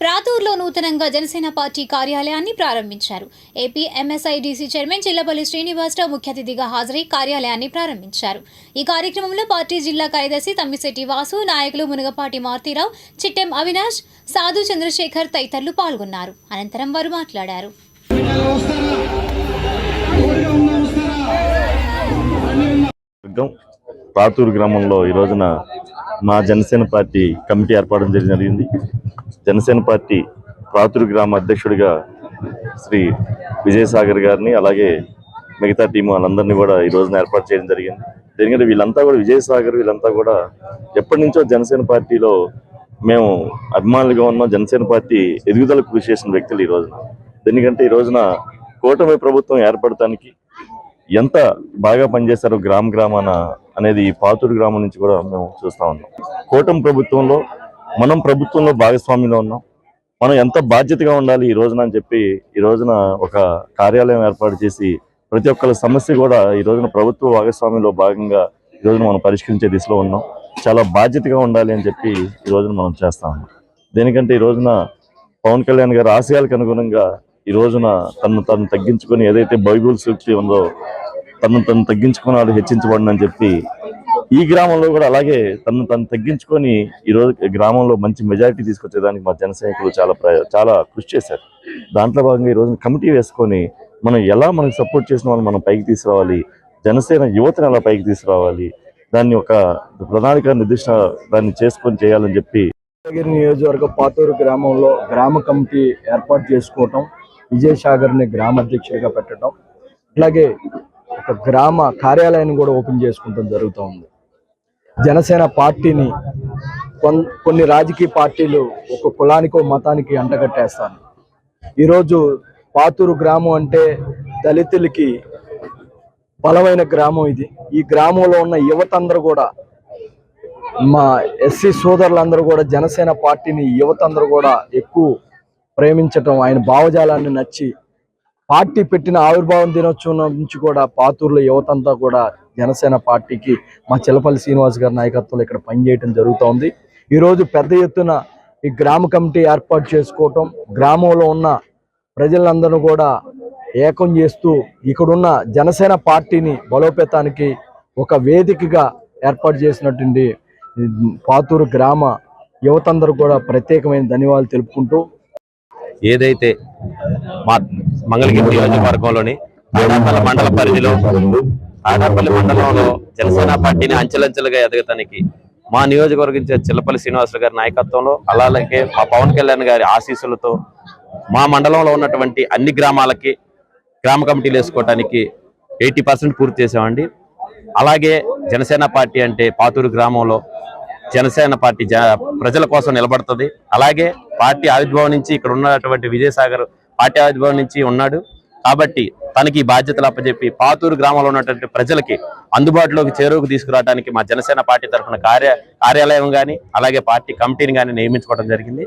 ప్రాతూరులో నూతనంగా జనసేన పార్టీ కార్యాలయాన్ని ప్రారంభించారు. AP MSIDC chairman Chillapalli Srinivasarao ముఖ్య అతిథిగా హాజరై కార్యాలయాన్ని ప్రారంభించారు. ఈ కార్యక్రమంలో పార్టీ జిల్లా కార్యదర్శి తమ్మిశెట్టి వాసు నాయకులు మునగపాటి మారుతీరావు చిట్టెం అవినాష్ సాధు చంద్రశేఖర్ తదితరులు పాల్గొన్నారు. అనంతరం వారు మాట్లాడారు. ప్రాతూరు గ్రామంలో ఈ రోజున మా జనసేన పార్టీ కమిటీ ఏర్పాటు జరిగింది. జనసేన పార్టీ పాతూరు గ్రామ అధ్యక్షుడిగా శ్రీ విజయసాగర్ గారిని అలాగే మిగతా టీం వాళ్ళందరినీ కూడా ఈ రోజున ఏర్పాటు చేయడం జరిగింది. ఎందుకంటే వీళ్ళంతా కూడా విజయసాగర్ వీళ్ళంతా కూడా ఎప్పటి నుంచో జనసేన పార్టీలో మేము అభిమానులుగా ఉన్నాం. జనసేన పార్టీ ఎదుగుదలకు కృషి చేసిన వ్యక్తులు ఈ రోజున. ఎందుకంటే ఈ రోజున కూటమి ప్రభుత్వం ఏర్పడటానికి ఎంత బాగా పనిచేశారో గ్రామ గ్రామాన అనేది ఈ పాతూరు గ్రామం నుంచి కూడా మేము చూస్తా ఉన్నాం. కూటమి ప్రభుత్వంలో మనం ప్రభుత్వంలో భాగస్వామ్యంలో ఉన్నాం. మనం ఎంత బాధ్యతగా ఉండాలి ఈ రోజున అని చెప్పి ఈ రోజున ఒక కార్యాలయం ఏర్పాటు చేసి ప్రతి ఒక్కరి సమస్య కూడా ఈ రోజున ప్రభుత్వ భాగస్వామ్యంలో భాగంగా ఈ రోజున మనం పరిష్కరించే దిశలో ఉన్నాం. చాలా బాధ్యతగా ఉండాలి అని చెప్పి ఈ రోజున మనం చేస్తాము దేనికంటే ఈ రోజున పవన్ కళ్యాణ్ గారి ఆశయాలకు అనుగుణంగా ఈ రోజున తను తను తగ్గించుకొని ఏదైతే బైబుల్ సూక్తి ఉందో తను తను తగ్గించుకున్నాడు హెచ్చించబడినని చెప్పి ఈ గ్రామంలో కూడా అలాగే తను తను తగ్గించుకొని ఈ రోజు గ్రామంలో మంచి మెజారిటీ తీసుకొచ్చేదానికి మా జనసైనికులు చాలా ప్ర- చాలా కృషి చేశారు. దాంట్లో భాగంగా ఈ కమిటీ వేసుకొని మనం ఎలా మనకు సపోర్ట్ చేసిన వాళ్ళు మనం పైకి తీసుకురావాలి జనసేన యువతను ఎలా పైకి తీసుకురావాలి దాన్ని ఒక ప్రణాళిక నిర్దిష్ట దాన్ని చేసుకొని చేయాలని చెప్పి మంగళగిరి నియోజకవర్గ పాతూరు గ్రామంలో గ్రామ కమిటీ ఏర్పాటు చేసుకోవటం విజయసాగర్ని గ్రామ అధ్యక్షుడిగా పెట్టడం అలాగే ఒక గ్రామ కార్యాలయాన్ని కూడా ఓపెన్ చేసుకుంటాం జరుగుతూ ఉంది. జనసేన పార్టీని కొన్ని రాజకీయ పార్టీలు ఒక కులానికో మతానికి అంటగట్టేస్తాను. ఈరోజు పాతూరు గ్రామం అంటే దళితులకి బలమైన గ్రామం ఇది. ఈ గ్రామంలో ఉన్న యువత అందరూ కూడా మా ఎస్సీ సోదరులందరూ కూడా జనసేన పార్టీని యువత అందరూ కూడా ఎక్కువ ప్రేమించటం ఆయన భావజాలాన్ని నచ్చి పార్టీ పెట్టిన ఆవిర్భావం దినోత్సవం నుంచి కూడా పాతూరులో యువతంతా కూడా జనసేన పార్టీకి మా చిలపల్లి శ్రీనివాస్ గారి నాయకత్వంలో ఇక్కడ పనిచేయటం జరుగుతోంది. ఈరోజు పెద్ద ఎత్తున ఈ గ్రామ కమిటీ ఏర్పాటు చేసుకోవటం గ్రామంలో ఉన్న ప్రజలందరూ కూడా ఏకం చేస్తూ ఇక్కడున్న జనసేన పార్టీని బలోపేతానికి ఒక వేదికగా ఏర్పాటు చేసినటువంటి పాతూరు గ్రామ యువతందరూ కూడా ప్రత్యేకమైన ధన్యవాదాలు తెలుపుకుంటూ ఏదైతే మా మంగళగిరి నియోజకవర్గంలోని తాడాపల్లి మండల పరిధిలో తాడాపల్లి మండలంలో జనసేన పార్టీని అంచెలంచెలుగా ఎదగటానికి మా నియోజకవర్గం చిల్లపల్లి శ్రీనివాసరావు గారి నాయకత్వంలో అలాగే మా పవన్ కళ్యాణ్ గారి ఆశీస్సులతో మా మండలంలో ఉన్నటువంటి అన్ని గ్రామాలకి గ్రామ కమిటీలు వేసుకోవటానికి ఎయిటీ పర్సెంట్ పూర్తి చేసామండి అలాగే జనసేన పార్టీ అంటే పాతూరు గ్రామంలో జనసేన పార్టీ జ ప్రజల కోసం నిలబడుతుంది. అలాగే పార్టీ ఆవిర్భావం నుంచి ఇక్కడ ఉన్నటువంటి విజయసాగర్ పార్టీ ఆవిర్భావం నుంచి ఉన్నాడు. కాబట్టి తనకి బాధ్యతలు అప్పచెప్పి పాతూరు గ్రామంలో ఉన్నటువంటి ప్రజలకి అందుబాటులోకి చేరువకు తీసుకురావడానికి మా జనసేన పార్టీ తరఫున కార్య కార్యాలయం కానీ అలాగే పార్టీ కమిటీని కానీ నియమించుకోవడం జరిగింది.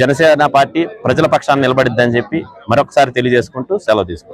జనసేన పార్టీ ప్రజల పక్షాన్ని నిలబడిద్దని చెప్పి మరొకసారి తెలియజేసుకుంటూ సెలవు తీసుకుంటాం